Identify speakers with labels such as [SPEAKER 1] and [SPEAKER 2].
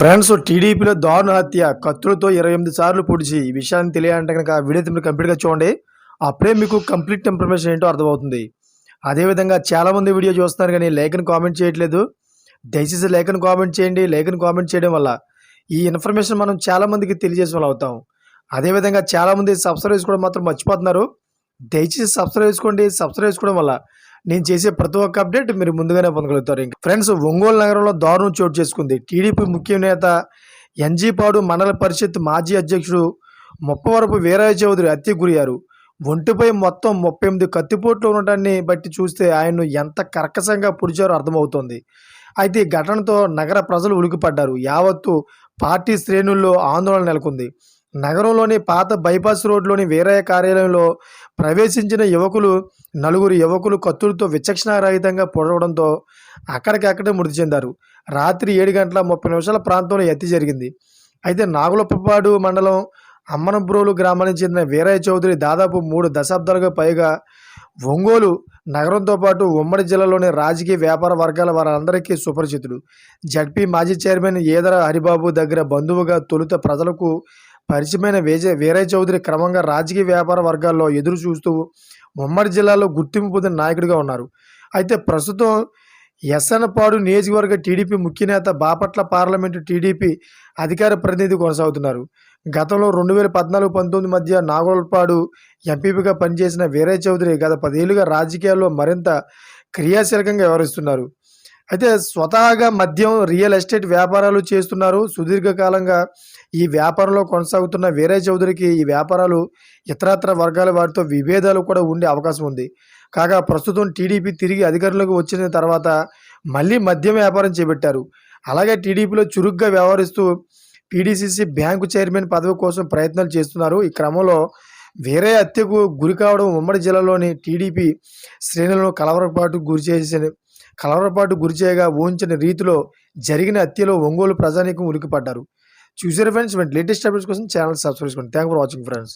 [SPEAKER 1] Friends టీడీపీలో దారుణ హత్య. కత్తులతో ఇరవై ఎనిమిది సార్లు పొడిచి ఈ విషయాన్ని తెలియాలంటే కనుక వీడియో మీరు కంప్లీట్గా చూడండి. అప్పుడే మీకు కంప్లీట్ ఇన్ఫర్మేషన్ ఏంటో అర్థమవుతుంది. అదేవిధంగా చాలామంది వీడియో చూస్తున్నారు కానీ లేఖను కామెంట్ చేయట్లేదు. దయచేసి లేఖను కామెంట్ చేయండి. లేఖను కామెంట్ చేయడం వల్ల ఈ ఇన్ఫర్మేషన్ మనం చాలామందికి తెలియజేసిన వాళ్ళు అవుతాం. అదేవిధంగా చాలామంది సబ్స్క్రైబ్ చేసుకోవడం మాత్రం మర్చిపోతున్నారు. దయచేసి సబ్స్క్రైబ్ చేసుకోండి. సబ్స్క్రైబ్ చేసుకోవడం వల్ల నేను చేసే ప్రతి ఒక్క అప్డేట్ మీరు ముందుగానే పొందగలుగుతారు. ఇంకా ఫ్రెండ్స్ ఒంగోలు నగరంలో దారుణం చోటు చేసుకుంది. టీడీపీ ముఖ్య నేత ఎన్జీపాడు మండల పరిషత్ మాజీ అధ్యక్షుడు ముప్పవరపు వీరయ్య చౌదరి హత్య గురయ్యారు. ఒంటిపై మొత్తం ముప్పై ఎనిమిది కత్తిపోట్లు ఉండటాన్ని బట్టి చూస్తే ఆయన్ను ఎంత కర్కశంగా పొడిచారో అర్థమవుతోంది. అయితే ఈ ఘటనతో నగర ప్రజలు ఉలికిపడ్డారు. యావత్తు పార్టీ శ్రేణుల్లో ఆందోళన నెలకొంది. నగరంలోని పాత బైపాస్ రోడ్లోని వీరయ్య కార్యాలయంలో ప్రవేశించిన యువకులు నలుగురు యువకులు కత్తులతో విచక్షణారహితంగా పొడవడంతో అక్కడికక్కడే మృతి చెందారు. రాత్రి ఏడు గంటల ముప్పై నిమిషాల ప్రాంతంలో ఎత్తి జరిగింది. అయితే నాగులప్పపాడు మండలం అమ్మనబ్రోలు గ్రామానికి చెందిన వీరయ్య చౌదరి దాదాపు మూడు దశాబ్దాలుగా పైగా ఒంగోలు నగరంతో పాటు ఉమ్మడి జిల్లాలోని రాజకీయ వ్యాపార వర్గాల వారందరికీ సుపరిచితుడు. జడ్పీ మాజీ చైర్మన్ ఏదర హరిబాబు దగ్గర బంధువుగా తొలుత ప్రజలకు పరిచయమైన వేజే వీరయ్య చౌదరి క్రమంగా రాజకీయ వ్యాపార వర్గాల్లో ఎదురు చూస్తూ ఉమ్మడి జిల్లాలో గుర్తింపు పొందిన నాయకుడిగా ఉన్నారు. అయితే ప్రస్తుతం ఎస్ఎన్పాడు నియోజకవర్గ టీడీపీ ముఖ్యనేత బాపట్ల పార్లమెంటు టీడీపీ అధికార ప్రతినిధి కొనసాగుతున్నారు. గతంలో రెండు వేల పద్నాలుగు పంతొమ్మిది మధ్య నాగోల్పాడు ఎంపీపీగా పనిచేసిన వీరయ్య చౌదరి గత పదేళ్ళుగా రాజకీయాల్లో మరింత క్రియాశీలకంగా వ్యవహరిస్తున్నారు. అయితే స్వతహాగా మద్యం రియల్ ఎస్టేట్ వ్యాపారాలు చేస్తున్నారు. సుదీర్ఘకాలంగా ఈ వ్యాపారంలో కొనసాగుతున్న వీరయ్య చౌదరికి ఈ వ్యాపారాలు ఇతరత్ర వర్గాల వారితో విభేదాలు కూడా ఉండే అవకాశం ఉంది. కాగా ప్రస్తుతం టీడీపీ తిరిగి అధికారంలోకి వచ్చిన తర్వాత మళ్ళీ మద్యం వ్యాపారం చేపట్టారు. అలాగే టీడీపీలో చురుగ్గా వ్యవహరిస్తూ పీడీసీసీ బ్యాంకు చైర్మన్ పదవి కోసం ప్రయత్నాలు చేస్తున్నారు. ఈ క్రమంలో వేరే హత్యకు గురి కావడం ఉమ్మడి జిల్లాలోని టీడీపీ శ్రేణులను కలవరపాటు గురి చేసిన కలవరపాటు గురిచేయగా ఊహించిన రీతిలో జరిగిన హత్యలో ఒంగోలు ప్రజానీకం ఉరికిపడ్డారు చూసారు ఫ్రెండ్స్ లేటెస్ట్ అప్డేట్స్ కోసం ఛానల్ సబ్స్క్రైబ్ చేసుకోండి. Thank for watching friends